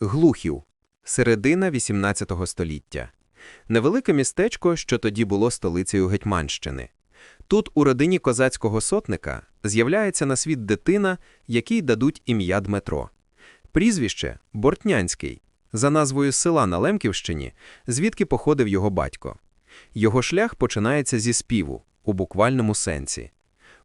Глухів. Середина XVIII століття. Невелике містечко, що тоді було столицею Гетьманщини. Тут у родині козацького сотника з'являється на світ дитина, якій дадуть ім'я Дмитро. Прізвище – Бортнянський, за назвою села на Лемківщині, звідки походив його батько. Його шлях починається зі співу, у буквальному сенсі.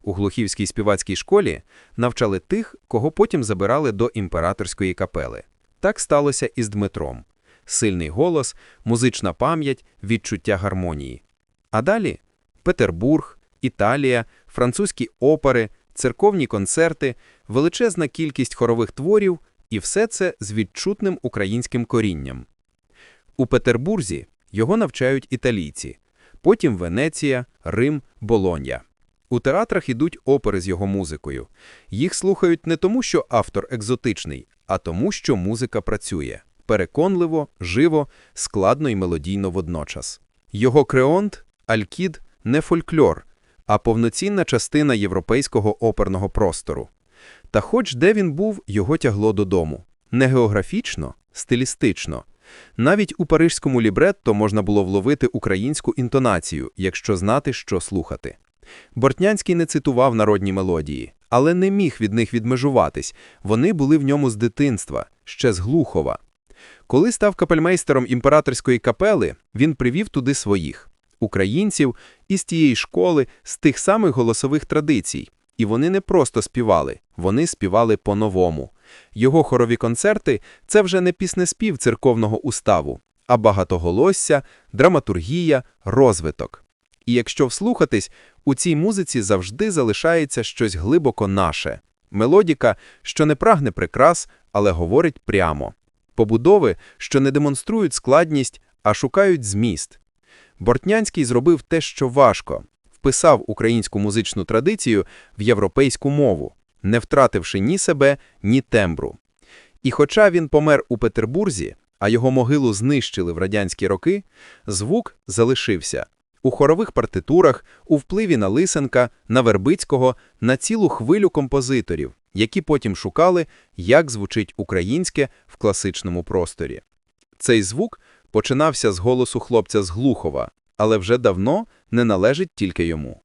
У глухівській співацькій школі навчали тих, кого потім забирали до імператорської капели. Так сталося і з Дмитром. Сильний голос, музична пам'ять, відчуття гармонії. А далі – Петербург, Італія, французькі опери, церковні концерти, величезна кількість хорових творів і все це з відчутним українським корінням. У Петербурзі його навчають італійці, потім Венеція, Рим, Болонья. У театрах ідуть опери з його музикою. Їх слухають не тому, що автор екзотичний, а тому, що музика працює переконливо, живо, складно і мелодійно водночас. Його креонт Алькід не фольклор, а повноцінна частина європейського оперного простору. Та хоч де він був, його тягло додому. Не географічно, стилістично. Навіть у парижському лібретто можна було вловити українську інтонацію, якщо знати, що слухати. Бортнянський не цитував народні мелодії, але не міг від них відмежуватись, вони були в ньому з дитинства, ще з Глухова. Коли став капельмейстером імператорської капели, він привів туди своїх – українців із тієї школи, з тих самих голосових традицій. І вони не просто співали, вони співали по-новому. Його хорові концерти – це вже не піснеспів церковного уставу, а багатоголосся, драматургія, розвиток. І якщо вслухатись, у цій музиці завжди залишається щось глибоко наше. Мелодіка, що не прагне прикрас, але говорить прямо. Побудови, що не демонструють складність, а шукають зміст. Бортнянський зробив те, що важко – вписав українську музичну традицію в європейську мову, не втративши ні себе, ні тембру. І хоча він помер у Петербурзі, а його могилу знищили в радянські роки, звук залишився у хорових партитурах, у впливі на Лисенка, на Вербицького, на цілу хвилю композиторів, які потім шукали, як звучить українське в класичному просторі. Цей звук починався з голосу хлопця з Глухова, але вже давно не належить тільки йому.